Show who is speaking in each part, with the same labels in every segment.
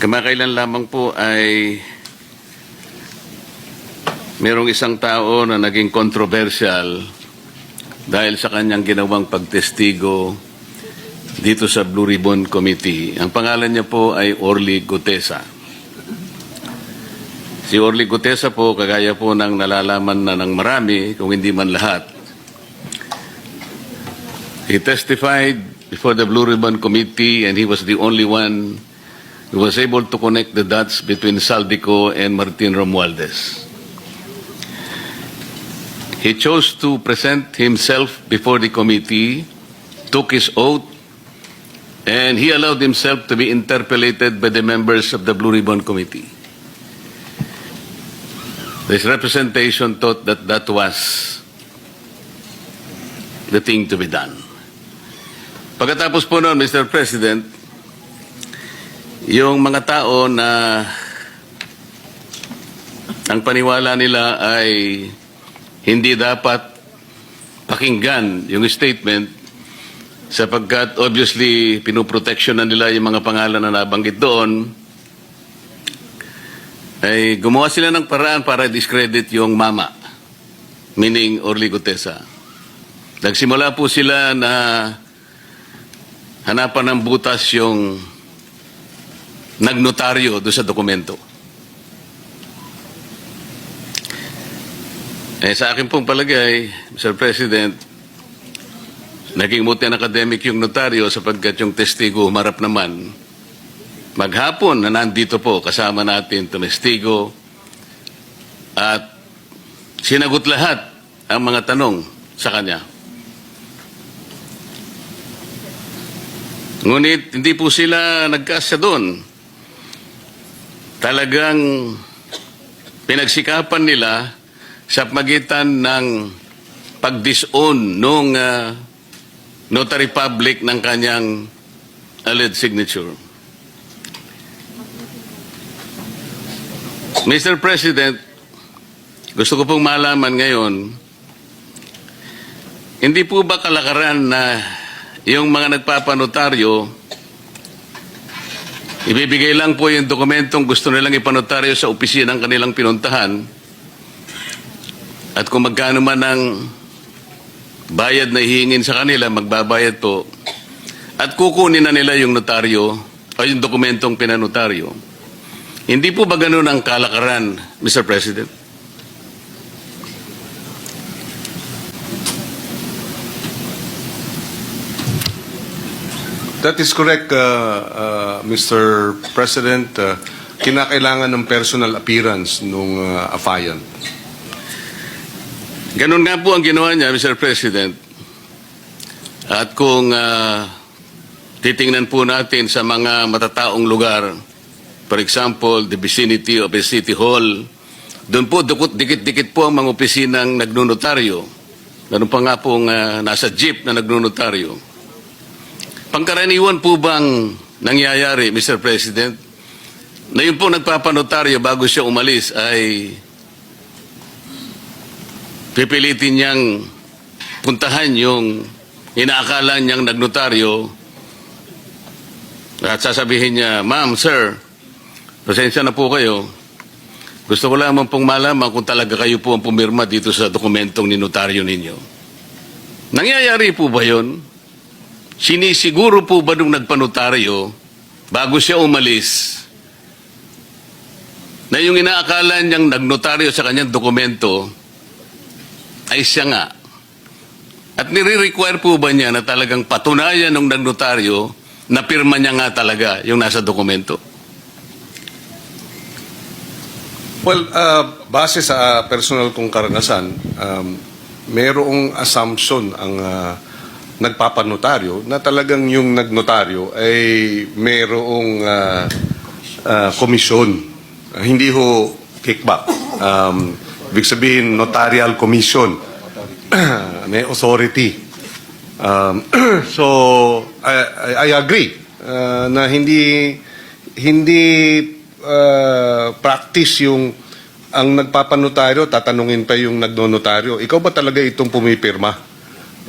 Speaker 1: Kamakailan lamang po ay merong isang tao na naging controversial dahil sa kanyang ginawang pagtestigo dito sa Blue Ribbon Committee. Ang pangalan niya po ay Orly Gutesa. Si Orly Gutesa po, kagaya po ng nalalaman na ng marami, kung hindi man lahat, he testified before the Blue Ribbon Committee and he was the only one who was able to connect the dots between Saldico and Martin Romualdez. He chose to present himself before the committee, took his oath, and he allowed himself to be interpellated by the members of the Blue Ribbon Committee. This representation thought that that was the thing to be done. Pagkatapos po noon, Mr. President, yung mga tao na ang paniwala nila ay hindi dapat pakinggan yung statement sapagkat obviously pinoprotection na nila yung mga pangalan na nabanggit doon ay gumawa sila ng paraan para discredit yung mama meaning Orly Gutesa. Nagsimula po sila na hanapan ng butas yung nagnotaryo doon sa dokumento Eh, sa akin pong palagay, Mr. President, naging muti ang academic yung notaryo sapagkat yung testigo humarap naman. Maghapon na nandito po kasama natin itong testigo at sinagot lahat ang mga tanong sa kanya. Ngunit hindi po sila nagkasya doon. Talagang pinagsikapan nila sa magitan ng pag-disown nung ah, notary public ng kanyang alleged signature. Mr. President, gusto ko pong malaman ngayon, hindi po ba kalakaran na yung mga nagpapanotaryo, ibibigay lang po yung dokumentong gusto nilang ipanotaryo sa opisina ng kanilang pinuntahan, at kung magkano man ang bayad na hihingin sa kanila, magbabayad po. At kukunin na nila yung notaryo o yung dokumentong pinanotaryo. Hindi po ba ganun ang kalakaran, Mr. President?
Speaker 2: That is correct, uh, uh, Mr. President. Uh, kinakailangan ng personal appearance nung uh, affiant.
Speaker 1: Ganun nga po ang ginawa niya, Mr. President. At kung ah, titingnan po natin sa mga matataong lugar, for example, the vicinity of a city hall, doon po dikit-dikit po ang mga opisinang nagnunotaryo. Ganun pa nga pong ah, nasa jeep na nagnunotaryo. Pangkaraniwan po bang nangyayari, Mr. President, na yun po nagpapanotaryo bago siya umalis ay pipilitin niyang puntahan yung inaakala niyang nagnotaryo at sasabihin niya, Ma'am, Sir, pasensya na po kayo. Gusto ko lamang pong malaman kung talaga kayo po ang pumirma dito sa dokumentong ninotaryo ninyo. Nangyayari po ba yun? Sinisiguro po ba nung nagpanotaryo bago siya umalis na yung inaakala niyang nagnotaryo sa kanyang dokumento ay siya nga. At nire-require po ba niya na talagang patunayan ng nagnotaryo na pirma niya nga talaga yung nasa dokumento?
Speaker 2: Well, uh, base sa personal kong karanasan, um, mayroong assumption ang uh, nagpapanotaryo na talagang yung nagnotaryo ay mayroong uh, uh, komisyon. Uh, hindi ho kickback. Um, ibig sabihin, notarial commission. May authority. Um, so, I, I, I agree uh, na hindi hindi uh, practice yung ang nagpapanotaryo, tatanungin pa yung nagnonotaryo, ikaw ba talaga itong pumipirma?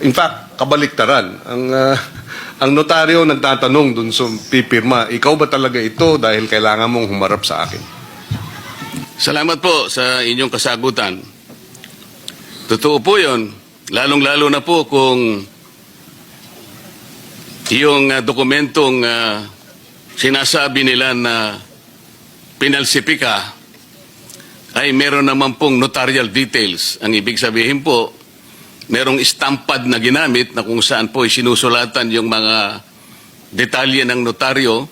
Speaker 2: In fact, kabaliktaran. Ang, uh, ang notaryo nagtatanong dun sa pipirma, ikaw ba talaga ito dahil kailangan mong humarap sa akin?
Speaker 1: Salamat po sa inyong kasagutan. Totoo po yun. Lalong-lalo na po kung yung ah, dokumentong ah, sinasabi nila na pinalsipika ay meron naman pong notarial details. Ang ibig sabihin po, merong stampad na ginamit na kung saan po sinusulatan yung mga detalye ng notaryo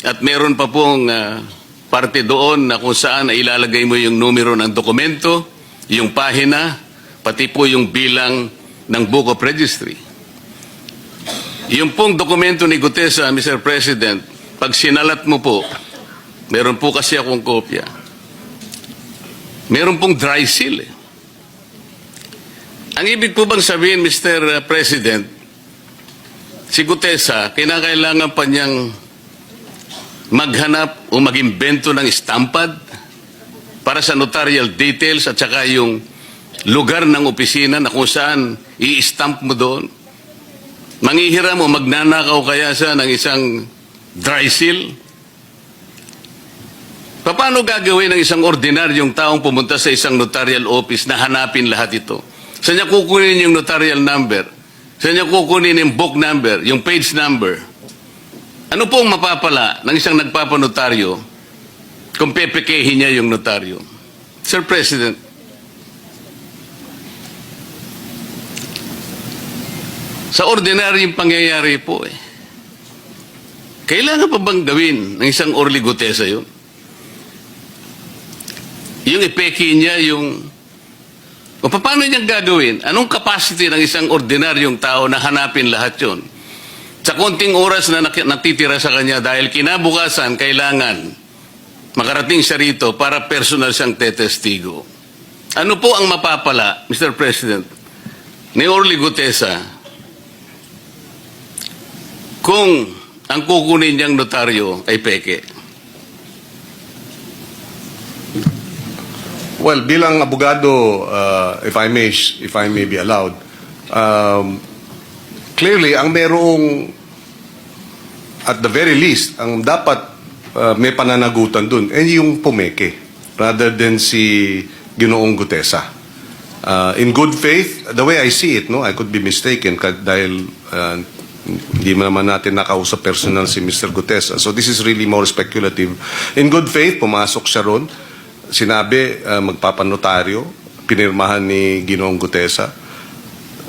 Speaker 1: at meron pa pong ah, parte doon na kung saan ay ilalagay mo yung numero ng dokumento, yung pahina, pati po yung bilang ng Book of Registry. Yung pong dokumento ni Gutesa, Mr. President, pag sinalat mo po, meron po kasi akong kopya. Meron pong dry seal eh. Ang ibig po bang sabihin, Mr. President, si Gutesa, kinakailangan pa niyang maghanap o mag-imbento ng stampad para sa notarial details at saka yung lugar ng opisina na kung saan i-stamp mo doon. Mangihiram o magnanakaw kaya siya ng isang dry seal? Paano gagawin ng isang ordinaryong taong pumunta sa isang notarial office na hanapin lahat ito? Saan niya kukunin yung notarial number? Saan niya kukunin yung book number, yung page number? Ano po ang mapapala ng isang nagpapanotaryo kung pepekehin niya yung notaryo? Sir President, sa ordinaryong pangyayari po eh, kailangan pa bang gawin ng isang Orly Gutesa yun? Yung ipeke niya yung... O paano niyang gagawin? Anong capacity ng isang ordinaryong tao na hanapin lahat yon? Sa konting oras na natitira sa kanya dahil kinabukasan kailangan makarating siya rito para personal siyang tetestigo. Ano po ang mapapala, Mr. President, ni Orly Gutesa kung ang kukunin niyang notaryo ay peke?
Speaker 2: Well, bilang abogado, uh, if I may if I may be allowed, um, clearly ang merong at the very least ang dapat uh, may pananagutan dun eh yung pumeke rather than si Ginoong Gutesa. Uh, in good faith, the way I see it, no, I could be mistaken dahil uh, hindi naman natin nakausap personal si Mr. Gutesa. So this is really more speculative. In good faith, pumasok siya ron. Sinabi, uh, magpapanotaryo, pinirmahan ni Ginoong Gutesa.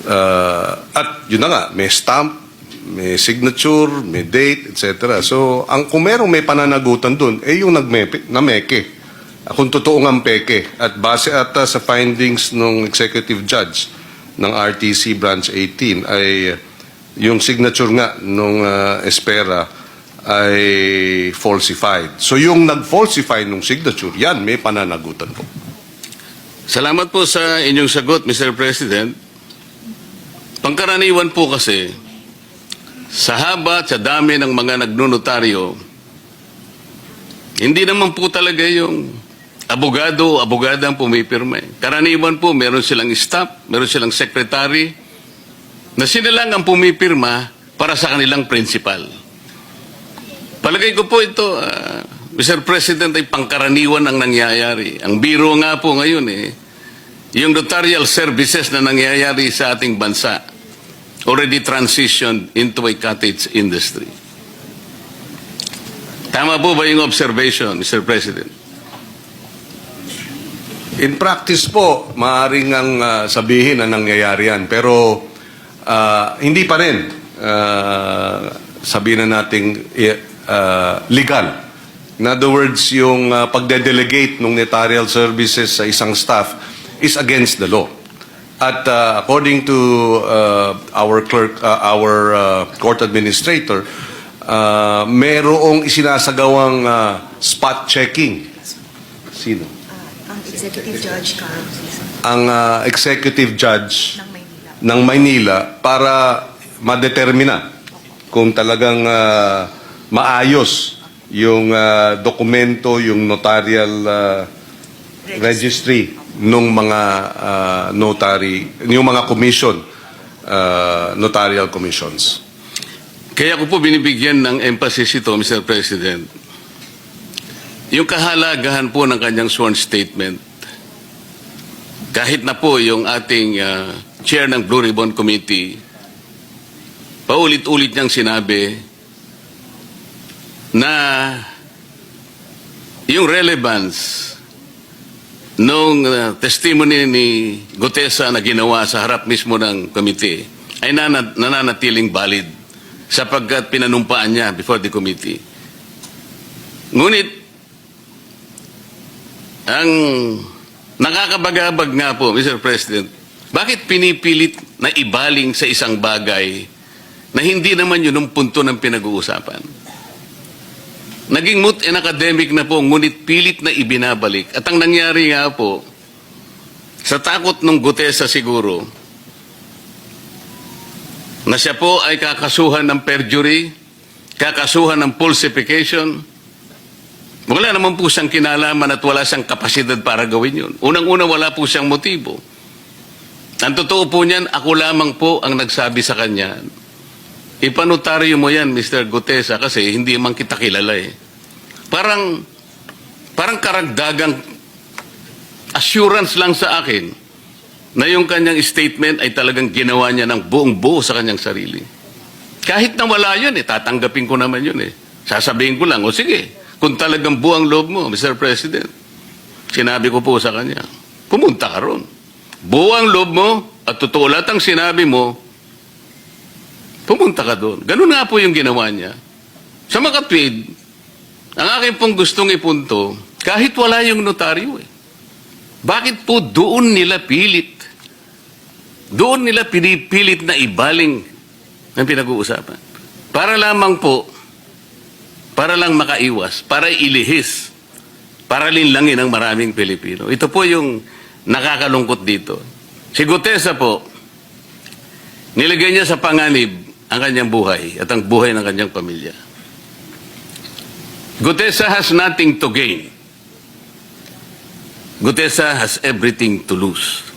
Speaker 2: Uh, at yun na nga, may stamp, may signature, may date, etc. So, ang kung merong may pananagutan dun, eh yung nagmepe, nameke. Kung totoo ang peke. At base ata sa findings ng executive judge ng RTC Branch 18 ay yung signature nga nung ah, Espera ay falsified. So yung nag-falsify nung signature, yan, may pananagutan po.
Speaker 1: Salamat po sa inyong sagot, Mr. President. Pangkaraniwan po kasi, sa haba at sa dami ng mga nagnunotaryo, hindi naman po talaga yung abogado abogada ang pumipirma. eh. Karaniwan po, meron silang staff, meron silang secretary, na sila lang ang pumipirma para sa kanilang principal. Palagay ko po ito, ah, Mr. President, ay pangkaraniwan ang nangyayari. Ang biro nga po ngayon eh, yung notarial services na nangyayari sa ating bansa already transitioned into a cottage industry. Tama po ba yung observation, Mr. President?
Speaker 2: In practice po, maaaring ang ah, sabihin na nangyayari yan. Pero ah, hindi pa rin ah, sabihin na nating ah, legal. In other words, yung uh, pagde-delegate ng notarial services sa isang staff is against the law. At ah, according to ah, our clerk, ah, our ah, court administrator, uh, merong isinasagawang ah, spot checking. Sino?
Speaker 3: ang executive judge Carl
Speaker 2: ang uh, executive judge
Speaker 3: ng Maynila.
Speaker 2: ng Maynila para madetermina kung talagang uh, maayos yung uh, dokumento, yung notarial uh, registry ng mga uh, notary, yung mga commission, uh, notarial commissions.
Speaker 1: Kaya ko po binibigyan ng emphasis ito, Mr. President. Yung kahalagahan po ng kanyang sworn statement, kahit na po yung ating ah, chair ng Blue Ribbon Committee, paulit-ulit niyang sinabi na yung relevance nung uh, testimony ni Gutesa na ginawa sa harap mismo ng committee ay nana- nananatiling valid sapagkat pinanumpaan niya before the committee. Ngunit, ang nakakabagabag nga po, Mr. President, bakit pinipilit na ibaling sa isang bagay na hindi naman yun ang punto ng pinag-uusapan? Naging moot and academic na po, ngunit pilit na ibinabalik. At ang nangyari nga po, sa takot ng Gutesa siguro, na siya po ay kakasuhan ng perjury, kakasuhan ng falsification, wala naman po siyang kinalaman at wala siyang kapasidad para gawin yun. Unang-una, wala po siyang motibo. Ang totoo po niyan, ako lamang po ang nagsabi sa kanya, Ipanotaryo mo yan, Mr. Gutesa, kasi hindi man kita kilala eh. Parang, parang karagdagang assurance lang sa akin na yung kanyang statement ay talagang ginawa niya ng buong buo sa kanyang sarili. Kahit na wala yun eh, tatanggapin ko naman yun eh. Sasabihin ko lang, o sige, kung talagang buang loob mo, Mr. President, sinabi ko po sa kanya, pumunta ka ron. Buang loob mo at totoo lahat ang sinabi mo, pumunta ka doon. Ganun nga po yung ginawa niya. Sa makatwid, ang aking pong gustong ipunto, kahit wala yung notaryo eh. Bakit po doon nila pilit? Doon nila pinipilit na ibaling ang pinag-uusapan. Para lamang po, para lang makaiwas, para ilihis, para linlangin ang maraming Pilipino. Ito po yung nakakalungkot dito. Si Gutesa po, nilagay niya sa panganib ang kanyang buhay at ang buhay ng kanyang pamilya. Gutesa has nothing to gain. Gutesa has everything to lose.